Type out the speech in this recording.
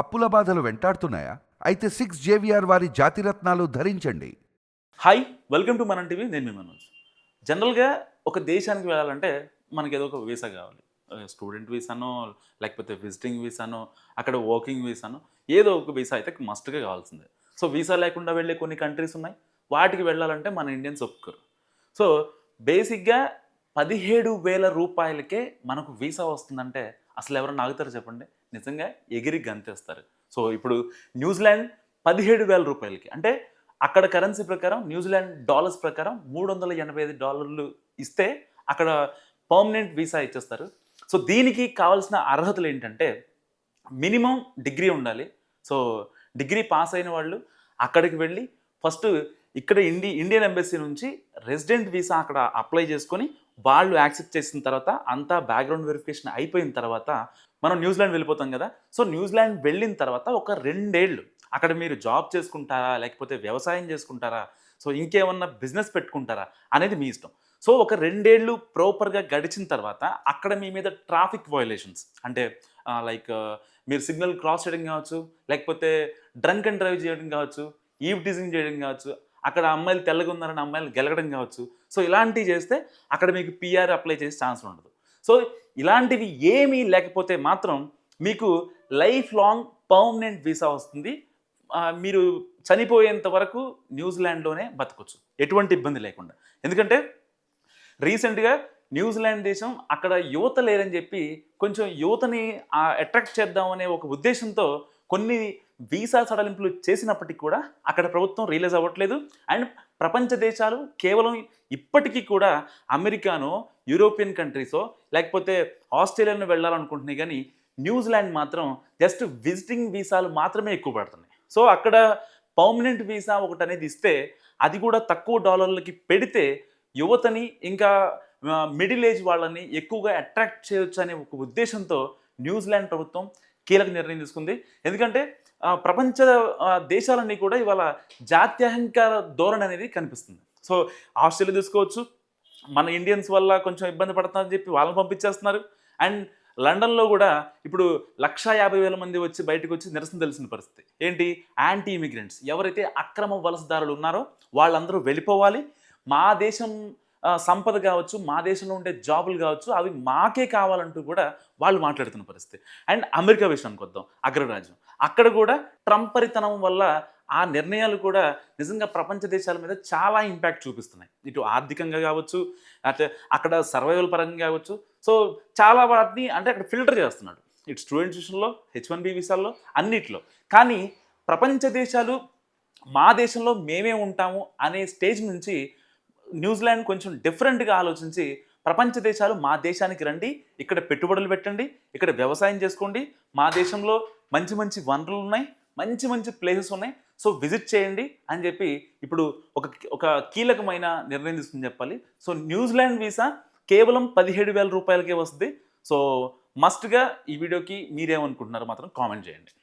అప్పుల బాధలు వెంటాడుతున్నాయా? అయితే సిక్స్ జేవిఆర్ వారి జాతిరత్నాలు ధరించండి. హాయ్ వెల్కమ్ టు మన టీవీ నేను మీ మనోజ్. జనరల్గా ఒక దేశానికి వెళ్ళాలంటే మనకి ఏదో ఒక వీసా కావాలి. స్టూడెంట్ వీసానో లేకపోతే విజిటింగ్ వీసానో అక్కడ వర్కింగ్ వీసానో ఏదో ఒక వీసా అయితే మస్ట్గా కావాల్సిందే. సో వీసా లేకుండా వెళ్ళే కొన్ని కంట్రీస్ ఉన్నాయి. వాటికి వెళ్ళాలంటే మన ఇండియన్స్ ఒప్పుకోరు. సో బేసిక్గా పదిహేడు వేల రూపాయలకే మనకు వీసా వస్తుందంటే అసలు ఎవరైనా ఆగుతారు చెప్పండి? నిజంగా ఎగిరి గంతేస్తారు. సో ఇప్పుడు న్యూజిలాండ్ పదిహేడు వేల రూపాయలకి అంటే అక్కడ కరెన్సీ ప్రకారం న్యూజిలాండ్ డాలర్స్ ప్రకారం మూడు వందల ఎనభై ఐదు డాలర్లు ఇస్తే అక్కడ పర్మనెంట్ వీసా ఇచ్చేస్తారు. సో దీనికి కావాల్సిన అర్హతలు ఏంటంటే మినిమం డిగ్రీ ఉండాలి. సో డిగ్రీ పాస్ అయిన వాళ్ళు అక్కడికి వెళ్ళి ఫస్ట్ ఇక్కడ ఇండి ఇండియన్ ఎంబసీ నుంచి రెసిడెంట్ వీసా అక్కడ అప్లై చేసుకొని వాళ్ళు యాక్సెప్ట్ చేసిన తర్వాత అంతా బ్యాక్గ్రౌండ్ వెరిఫికేషన్ అయిపోయిన తర్వాత మనం న్యూజిలాండ్ వెళ్ళిపోతాం కదా. సో న్యూజిలాండ్ వెళ్ళిన తర్వాత ఒక రెండేళ్ళు అక్కడ మీరు జాబ్ చేసుకుంటారా లేకపోతే వ్యవసాయం చేసుకుంటారా సో ఇంకేమన్నా బిజినెస్ పెట్టుకుంటారా అనేది మీ ఇష్టం. సో ఒక రెండేళ్ళు ప్రాపర్గా గడిచిన తర్వాత అక్కడ మీ మీద ట్రాఫిక్ వయలేషన్స్ అంటే లైక్ మీరు సిగ్నల్ క్రాస్ చేయడం కావచ్చు లేకపోతే డ్రంక్ అండ్ డ్రైవ్ చేయడం కావచ్చు ఈవ్ టీజింగ్ చేయడం కావచ్చు అక్కడ అమ్మాయిలు తెల్లగా ఉన్నారని అమ్మాయిలు గెలగడం కావచ్చు. సో ఇలాంటివి చేస్తే అక్కడ మీకు పిఆర్ అప్లై చేసే ఛాన్స్ ఉండదు. సో ఇలాంటివి ఏమీ లేకపోతే మాత్రం మీకు లైఫ్ లాంగ్ పర్మనెంట్ వీసా వస్తుంది. మీరు చనిపోయేంత వరకు న్యూజిలాండ్లోనే బతకొచ్చు. ఎటువంటి ఇబ్బంది లేకుండా. ఎందుకంటే రీసెంట్గా న్యూజిలాండ్ దేశం అక్కడ యువత లేరని చెప్పి కొంచెం యువతని అట్రాక్ట్ చేద్దామనే ఒక ఉద్దేశంతో కొన్ని వీసా సడలింపులు చేసినప్పటికీ కూడా అక్కడ ప్రభుత్వం రియలైజ్ అవ్వట్లేదు. అండ్ ప్రపంచ దేశాలు కేవలం ఇప్పటికీ కూడా అమెరికానో యూరోపియన్ కంట్రీసో లేకపోతే ఆస్ట్రేలియాను వెళ్ళాలనుకుంటున్నాయి కానీ న్యూజిలాండ్ మాత్రం జస్ట్ విజిటింగ్ వీసాలు మాత్రమే ఎక్కువ పడుతున్నాయి. సో అక్కడ పర్మనెంట్ వీసా ఒకటి అనేది ఇస్తే అది కూడా తక్కువ డాలర్లకి పెడితే యువతని ఇంకా మిడిల్ ఏజ్ వాళ్ళని ఎక్కువగా అట్రాక్ట్ చేయొచ్చు అనే ఒక ఉద్దేశంతో న్యూజిలాండ్ ప్రభుత్వం కీలక నిర్ణయం తీసుకుంది. ఎందుకంటే ప్రపంచ దేశాలన్నీ కూడా ఇవాళ జాత్యహంకార ధోరణి అనేది కనిపిస్తుంది. సో ఆస్ట్రేలియా తీసుకోవచ్చు. మన ఇండియన్స్ వల్ల కొంచెం ఇబ్బంది పడుతుందని చెప్పి వాళ్ళని పంపించేస్తున్నారు. అండ్ లండన్లో కూడా ఇప్పుడు లక్షా యాభై వేల మంది వచ్చి బయటకు వచ్చి నిరసన తెలిసిన పరిస్థితి. ఏంటి? Anti immigrants. ఎవరైతే అక్రమ వలసదారులు ఉన్నారో వాళ్ళందరూ వెళ్ళిపోవాలి. మా దేశం సంపద కావచ్చు మా దేశంలో ఉండే జాబులు కావచ్చు అవి మాకే కావాలంటూ కూడా వాళ్ళు మాట్లాడుతున్న పరిస్థితి. అండ్ అమెరికా విషయానికి వద్దాం అగ్రరాజ్యం. అక్కడ కూడా ట్రంపరితనం వల్ల ఆ నిర్ణయాలు కూడా నిజంగా ప్రపంచ దేశాల మీద చాలా ఇంపాక్ట్ చూపిస్తున్నాయి. ఇటు ఆర్థికంగా కావచ్చు అంటే అక్కడ సర్వైవల్ పరంగా కావచ్చు. సో చాలా వాటిని అంటే అక్కడ ఫిల్టర్ చేస్తున్నాడు. ఇటు స్టూడెంట్స్ విషయంలో హెచ్ వన్ బి వీసాల్లో అన్నిట్లో. కానీ ప్రపంచ దేశాలు మా దేశంలో మేమే ఉంటాము అనే స్టేజ్ నుంచి న్యూజిలాండ్ కొంచెం డిఫరెంట్గా ఆలోచించి ప్రపంచ దేశాలు మా దేశానికి రండి ఇక్కడ పెట్టుబడులు పెట్టండి ఇక్కడ వ్యవసాయం చేసుకోండి మా దేశంలో మంచి మంచి వనరులు ఉన్నాయి మంచి మంచి ప్లేసెస్ ఉన్నాయి సో విజిట్ చేయండి అని చెప్పి ఇప్పుడు ఒక ఒక కీలకమైన నిర్ణయం తీసుకుని చెప్పాలి. సో న్యూజిలాండ్ వీసా కేవలం పదిహేడు వేల రూపాయలకే వస్తుంది. సో మస్ట్గా ఈ వీడియోకి మీరేమనుకుంటున్నారో మాత్రం కామెంట్ చేయండి.